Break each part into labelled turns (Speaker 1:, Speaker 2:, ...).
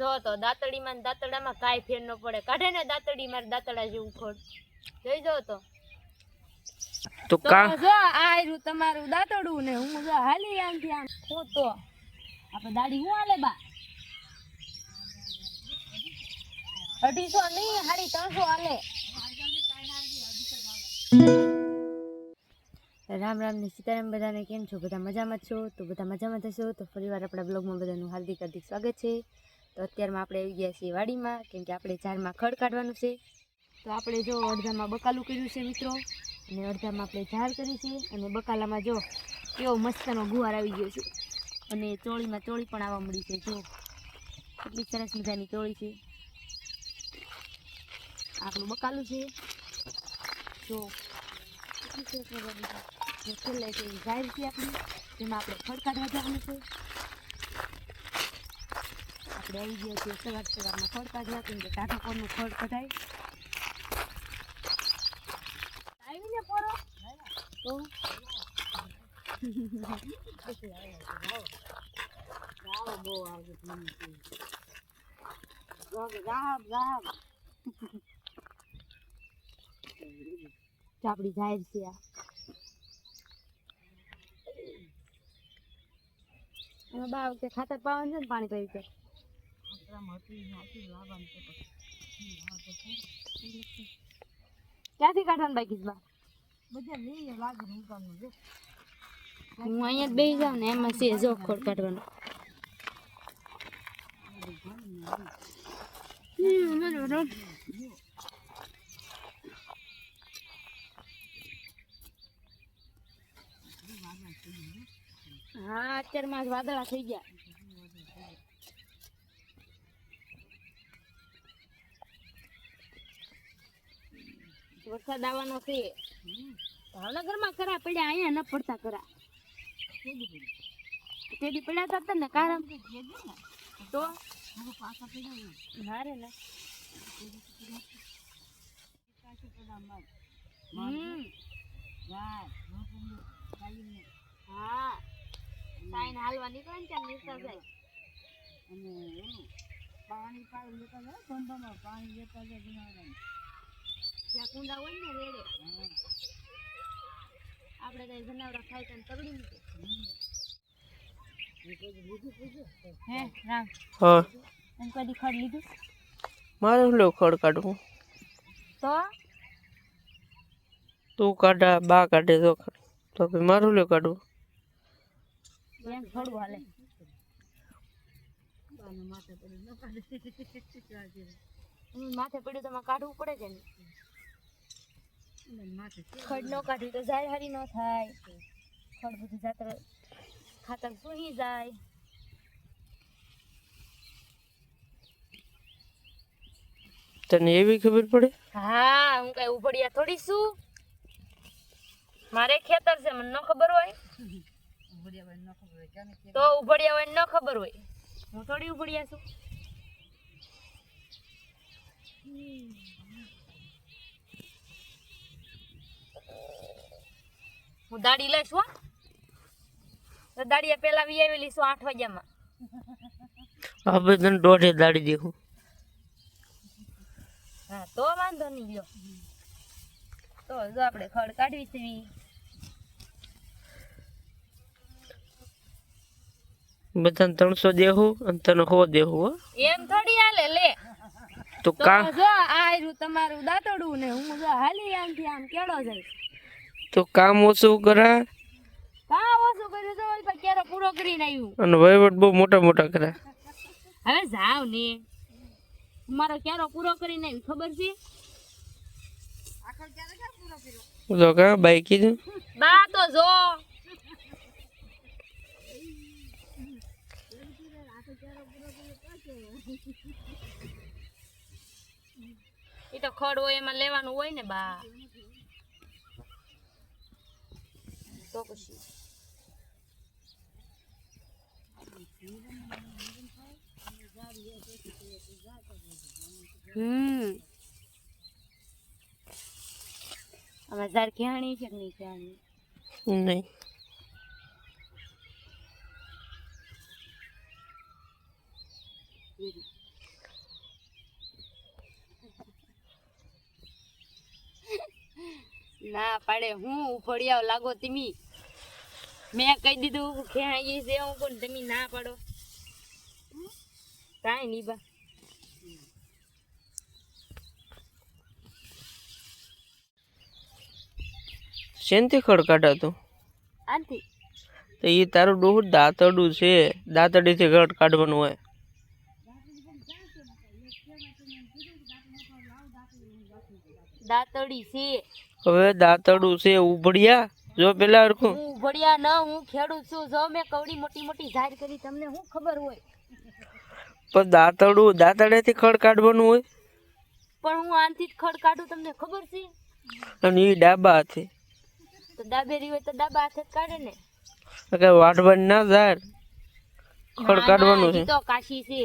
Speaker 1: જો તો દાંતડીમાં ને દાંતડામાં કાંઈ ફેર ન પડે. કાઢે ને દાંતડી મારે દાંતડા જેવું ખોડ જોઈ જો તો.
Speaker 2: તો કા
Speaker 1: જો આયરું તમારું દાંતડું ને હું જો હાલી આમથી આમ. હું તો. આપણે દાડી હું હાલે બા? અઢીસો નહીં હાડી ત્રણસો હાલે. રામ રામ ને સીતારામ બધાને કેમ છો? બધા મજામાં છો? તો બધા મજામાં થશો તો ફરીવાર આપણા બ્લોગમાં બધાનું હાર્દિક હાર્દિક સ્વાગત છે. તો અત્યારમાં આપણે આવી ગયા છીએ વાડીમાં, કેમ કે આપણે ઝાડમાં ખડ કાઢવાનું છે. તો આપણે જો અડધામાં બકાલું કર્યું છે મિત્રો, અને અડધામાં આપણે ઝાડ કરી છે, અને બકાલામાં જો કેવો મસ્તનો ગુવાર આવી ગયો છે. અને ચોળીમાં ચોળી પણ આવવા મળી છે, જો. કેટલી સરસ મજાની ચોળી છે. આપણું બકાલું છે. જો. કેટલી સરસ મજાની છે છેલ્લે ઝાડ છે આપણી, જેમાં આપણે ખડ કાઢવા જવાનું છે. આપણે આવી ગયા છીએ સવાર સવારમાં ખડ કાઢવા કેમ કે ટાઢા પરનું ખોડ કઢાય આવીને પોરો તો આપડી જાહેર છે આ એમાં બા વખતે ખાતર પાવાનું છે ને પાણી પડી છે ક્યાંથી કાઢવાનું બાકી છે બા હું અહીંયા બેસી જાઉં ને, એમાં છે જો ખોડ કાઢવાનો બરોબર. હા, અત્યારમાં વાદળા થઈ ગયા વરસાદ આવવાનો છે. ભાવનગરમાં કરા પડ્યા, અહીંયા ન પડતા કરા. તેડી પડ્યા હતા ને, કારણ તો ના. રે હા. સાઈન હાલવા નીકળે ને ત્યાં નીકળતા જાય
Speaker 3: પાણી પાણી પાણી બનાવવાનું.
Speaker 1: જ્યાં કુંડા હોય ને રેડે. આપણે કઈ જનાવરા ખાય તો તગડી મૂકે હે રામ.
Speaker 2: હા.
Speaker 1: એમ કદી ખડ લીધું?
Speaker 2: મારે લો ખડ કાઢવું?
Speaker 1: તો?
Speaker 2: તું કાઢા બા કાઢે તો ખડ. તો પછી મારું લેવું કાઢવું?
Speaker 1: એમ થોડું હાલે. માથે પડ્યું તો કાઢવું પડે છે ને ખડ નો કાઢી તો જાય હારી ન થાય. ખડ બધું જાતર ખાતર સુહી જાય.
Speaker 2: તને એવી ખબર પડે?
Speaker 1: હા હું કઈ ઉભડિયા થોડી છું. મારે ખેતર છે મને ન ખબર હોય. તો ઉભડિયા હોય ને ન ખબર હોય. હું થોડી ઉભડિયા છું. હું દાડી લઈશ હો. તો દાડિયા પેલા વી આવેલી છું આઠ વાગ્યામાં.
Speaker 2: હવે તને દોઢે દાડી દેખું
Speaker 1: હા તો વાંધો નહીં લ્યો. તો જો આપણે ખડ કાઢવી છે ઈ.
Speaker 2: બધાને ત્રણસો દેવું અને તને હો દેવું હો.
Speaker 1: એમ થોડી હાલે લે.
Speaker 2: તો કા?
Speaker 1: જો આ રહ્યું તમારું દાતડું ને હું જો હાલી આમથી આમ કેડો જાય.
Speaker 2: તો કામ ઓછું કરા?
Speaker 1: કા ઓછું કર્યું તો ઓલ પર કેરો પૂરો કરીને આવ્યું
Speaker 2: અને વહીવટ બહુ મોટા મોટા કરા.
Speaker 1: હવે જાવ ને. મારો કેરો પૂરો કરીને આવ્યું ખબર છે?
Speaker 2: તો કા બાઈ કીધું?
Speaker 1: બા તો જો. એ તો ખડ હોય એમાં લેવાનું હોય ને બા. તો પછી. હમ. અમે ક્યાંની છે કે નહીં
Speaker 2: નહીં.
Speaker 1: ના પાડે હું ઉફળિયાઓ લાગો તમે. મેં કહી દીધું ખેહાઈ છે હું પણ તમે ના પાડો. કાંઈ નહીં બા.
Speaker 2: શેનથી ખડ કાઢાતું
Speaker 1: આનથી.
Speaker 2: તો એ તારું ડોહું દાંતરડું છે દાંતરડીથી ખડ કાઢવાનું હોય.
Speaker 1: દાંતડી છે.
Speaker 2: હવે દાતડું છે ઉભડિયા. જો પેલા હરખું.
Speaker 1: ઉભડિયા ન હું ખેડૂત છું. જો મેં કવડી મોટી મોટી જાહેર કરી તમને શું ખબર હોય?
Speaker 2: પણ દાંતરડું દાંતરડેથી ખડ કાઢવાનું હોય.
Speaker 1: પણ હું આનથી જ ખડ કાઢું તમને ખબર છે?
Speaker 2: અને એ ડાબા હાથે.
Speaker 1: તો ડાબેરી હોય તો ડાબા હાથે કાઢે ને?
Speaker 2: કે વાટવાની ના જાય ખડ કાઢવાનું છે.
Speaker 1: તો કાશી છે.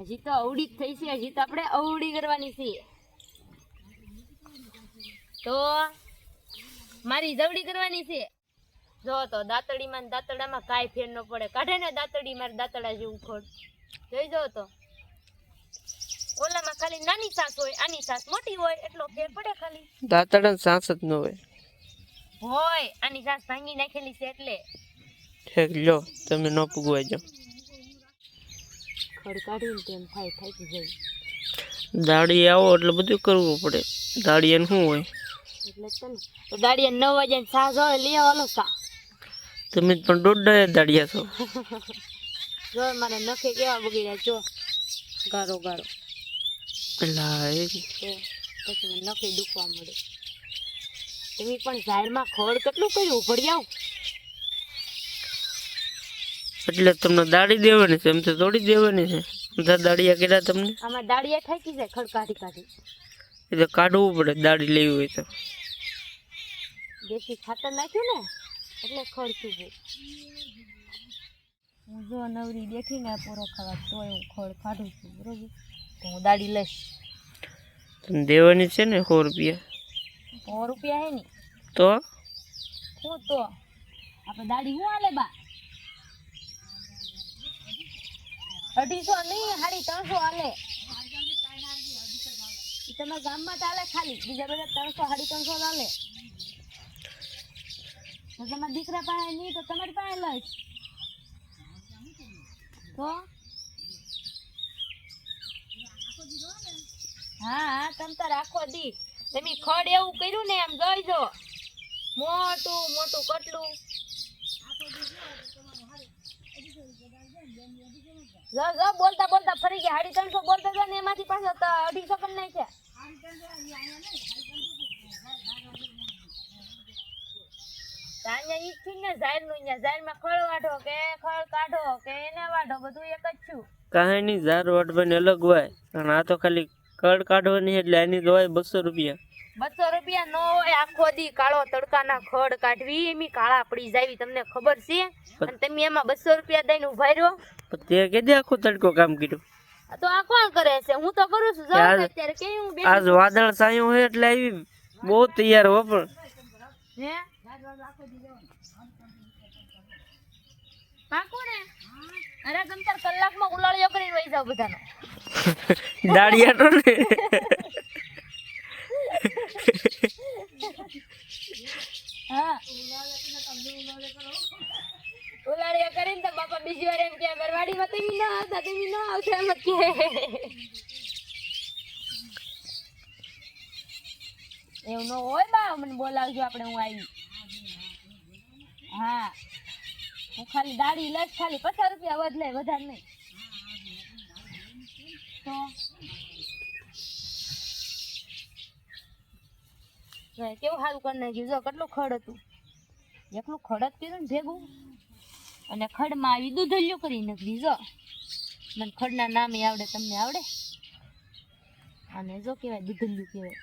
Speaker 1: હજી તો અવળી જ થઈ છે. હજી તો આપણે અવળી કરવાની છે. તો મારી જવડી કરવાની છે. જો તો દાંતડીમાં ને દાંતડામાં કાંઈ ફેર ન પડે. કાઢે ને દાંતડી મારે દાંતડા જેવું ખોડ જોઈ જો તો. ઓલામાં ખાલી નાની સાસ હોય આની સાસ મોટી હોય એટલો ફેર પડે ખાલી.
Speaker 2: દાંતડા સાસ જ ન હોય.
Speaker 1: હોય આની સાસ ભાંગી નાખેલી છે એટલે.
Speaker 2: ઠેક લો તમે ન પૂગવાઈ જાઓ.
Speaker 1: ખડ કાઢીને તેમ થાય થાકી જાય.
Speaker 2: દાડી આવો એટલે બધું કરવું પડે. દાડિયાને શું હોય?
Speaker 1: એટલે જ તો ને. તો દાડિયા નવ વાગ્યા સાસ હોય લઈ આવવાનો સા.
Speaker 2: તમે પણ દોઢ દાડિયા છો.
Speaker 1: જો મારા નખે કેવા બગડ્યા જો. ગારો ગારો.
Speaker 2: પેલા એ.
Speaker 1: પછી મને નખે દુખવા મળે. તમે પણ ઝાડમાં ખડ કેટલું કર્યું? ભળ્યાવ
Speaker 2: એટલે તમને દાડી દેવાની છે એમ તો તોડી દેવાની છે. દાડિયા કેટલા તમને?
Speaker 1: આમાં દાડિયા ગઈ છે ખડ કાઢી કાઢી.
Speaker 2: એ તો કાઢવું પડે દાડી લેવી હોય તો.
Speaker 1: દેશી ખાતર નાખ્યું ને એટલે ખડ થયું હું જો નવરી બેઠી ને પૂરો ખાવા તોય હું ખડ કાઢું છું બરોબર? તો હું દાડી લઈશ.
Speaker 2: તને દેવાની છે ને સો રૂપિયા?
Speaker 1: સો રૂપિયા હે ને?
Speaker 2: તો?
Speaker 1: શું તો આપણે દાડી હું હાલે બા? અઢીસો નહીં સાડી ત્રણસો હાલે ઈ તમારા ગામમાં ચાલે ખાલી. બીજા બધા ત્રણસો સાડી ત્રણસો ચાલે તો તમારા દીકરા પાસે નહીં, તો તમારી પાસે લઈશ તો? હા હા, તમ તો આખો દી. તમે ખડ એવું કર્યું ને એમ જોઈજો મોટું મોટું કટલું. જો જો, બોલતા બોલતા ફરી ગયા. સાડી ત્રણસો બોલતા ને એમાંથી પાછા અઢીસો કરી નાખ્યા. તો અહીંયા ઈ જ થયું ને ઝાડનું અહીંયા ખળ વાઢો કે ખળ કાઢો કે એને વાઢો બધું એક જ છું.
Speaker 2: કાંઈ નહીં ઝાર અલગ હોય અને આ તો ખાલી કડ કાઢવાની એટલે એની તો હોય બસો રૂપિયા.
Speaker 1: બસો રૂપિયા નો હોય આખો દી કાળો તડકાના ખડ કાઢવી એમી કાળા પડી જાવી તમને ખબર છે? અને તમે એમાં બસો રૂપિયા દઈને ઊભા રહ્યો.
Speaker 2: તે કે આખો તડકો કામ કર્યું?
Speaker 1: તો આ કોણ કરે છે? હું તો કરું છું. જાઉં અત્યારે કે હું બેઠી
Speaker 2: આજ વાદળ છાયું હોય એટલે આવી બહુ તૈયાર હો પણ.
Speaker 1: હે? પાકું ને? અરે તમ તાર કલાકમાં ઉલાળ્યો કરીને વહી જાવ બધાનો.
Speaker 2: દાડિયા તો ને
Speaker 1: હા ઉલાળ્યો કરીને તો બાપા બીજી એમ કે, બરવાડીમાં તમે ના આવતા, તમે ન આવતા એમ કે. એવું ન હોય બા, મને બોલાવજો આપણે, હું આવી. હા. હું ખાલી દાડી લઈશ ખાલી પચાસ રૂપિયા વધલે વધારે નહીં. તો? કેવું સારું કરી નાખ્યું? જો, કેટલું ખડ હતું. એકલું ખડ કર્યું ને ભેગું. અને ખડમાં આવી દૂધલ્યું કરી નાખી જો મને ખડના નામે આવડે, તમને આવડે? અને જો કહેવાય, દૂધલ્યું કહેવાય.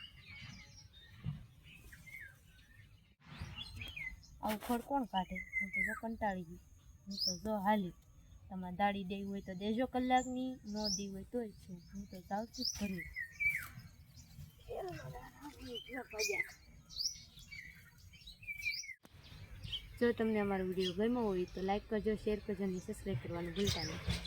Speaker 1: આવું ખડ કોણ કાઢે? હું તો જો કંટાળી ગઈ. હું તો જો હાલી. તમારે દાડી દેવી હોય તો દેજો કલાકની, ન દેવી હોય તોય છે. હું તો જાઉં છું ઘરે. જો તમને અમારો વીડિયો ગમ્યો હોય તો લાઇક કરજો શેર કરજો અને સબસ્ક્રાઈબ કરવાનું ભૂલતા નહીં.